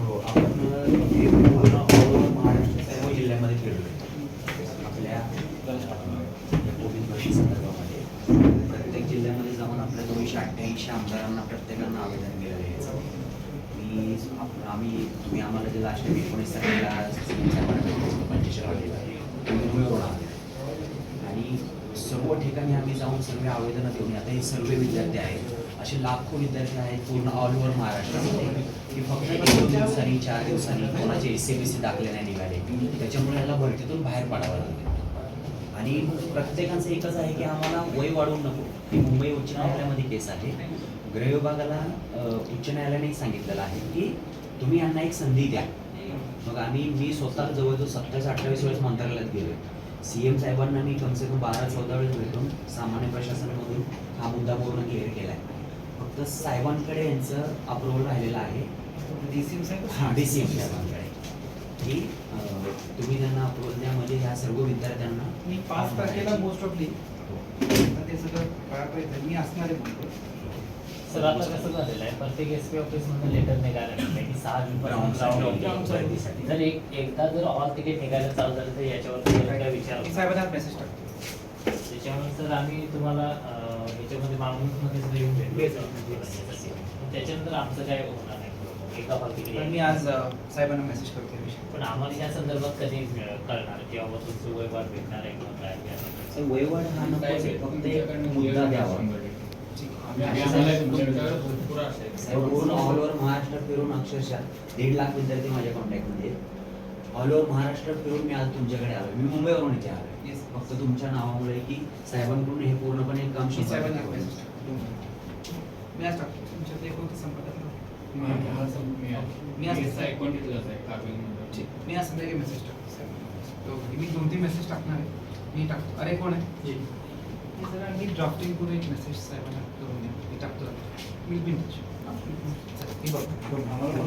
हो आपण महाराष्ट्र सर्व जिल्ह्यामध्ये फिरलो आपल्या या पोलीस संदर्भामध्ये प्रत्येक जिल्ह्यामध्ये जाऊन आपल्या दोनशे अठ्ठ्याऐंशी आमदारांना प्रत्येकांना आवेदन केलेलं आहे याचं. मी आम्ही तुम्ही आम्हाला जे लास्ट टाइम एकोणीस तारखेला पंचेचाळीस आलेलं आहे तुम्ही मुंबईवरून आले आणि सर्व ठिकाणी आम्ही जाऊन सर्व आवेदनं देऊन आता हे सर्व विद्यार्थी आहेत असे लाखो विद्यार्थी आहेत पूर्ण ऑल ओव्हर महाराष्ट्रामध्ये की फक्त एक दोन दिवसांनी चार दिवसांनी कोणाचे एस सी बी सी दाखले नाही निघाले. त्याच्यामुळे याला भरतीतून बाहेर पडावं लागले. आणि प्रत्येकाचं एकच आहे की आम्हाला वय वाढवून नको. की मुंबई उच्च न्यायालयामध्ये केस आहे गृहविभागाला उच्च न्यायालयाने सांगितलेलं आहे की तुम्ही यांना एक संधी द्या. मग आम्ही मी स्वतः जवळजवळ सत्तावीस अठ्ठावीस वेळेस मंत्रालयात गेलो सी एम साहेबांना मी कमसे कम बारा चौदा वेळेस भेटून सामान्य प्रशासनामधून हा मुद्दा पूर्ण क्लिअर केला आहे फक्त साहेबांकडे यांचं अप्रुव्हल राहिलेलं आहे. डीसीएम साहेब हां डी सी एम साहेबांकडे. की तुम्ही त्यांना अप्रुव्हल द्या म्हणजे ह्या सर्व विद्यार्थ्यांना मी पाच तारखेला मोस्ट ऑफली ते सगळं येतं मी असणार आहे म्हणतो. सर आता कसं झालेलं आहे? प्रत्येक एस पी ऑफिस मधून लेटर निघालं नाही की सहा जून जर एक एकदा जर ऑल तिकीट निघायला चालू झालं तर याच्यावर काय विचार साहेबांना मेसेज टाकतो. त्याच्यामुळे सर आम्ही तुम्हाला याच्यामध्ये मागणीमध्ये सुद्धा येऊन भेटू त्याच्यानंतर आमचं काय होणार नाही. एका मी आज साहेबांना मेसेज करतो विषयी पण आम्हाला या संदर्भात कधी कळणार की बाबा तुमचं वयवाद भेटणार आहे किंवा काय वयवाढ हा नको आहे, फक्त एक मुद्दा द्यावा. पूर्ण ऑल ओव्हर महाराष्ट्र फिरून अक्षरशः दीड लाख विद्यार्थी माझ्या कॉन्टॅक्टमध्ये आहेत. ऑल ओव्हर महाराष्ट्र फिरून मी आज तुमच्याकडे आलो मी मुंबईवरून इथे आलो Yes. फक्त तुमच्या नावामुळे की साहेबांकडून हे पूर्णपणे काम मी साहेबांना मी आज टाकतो. तुमच्या ते कोणतं संपर्कात मी आज ठीक. मी आज संध्याकाळी मेसेज टाकतो. मी दोन तीन मेसेज टाकणार आहे. मी टाकतो. अरे कोण आहे? हे जरा मी ड्राफ्टिंग करून एक मेसेज साहेबांना करून मी टाकतो. मी बिन मी बघतो.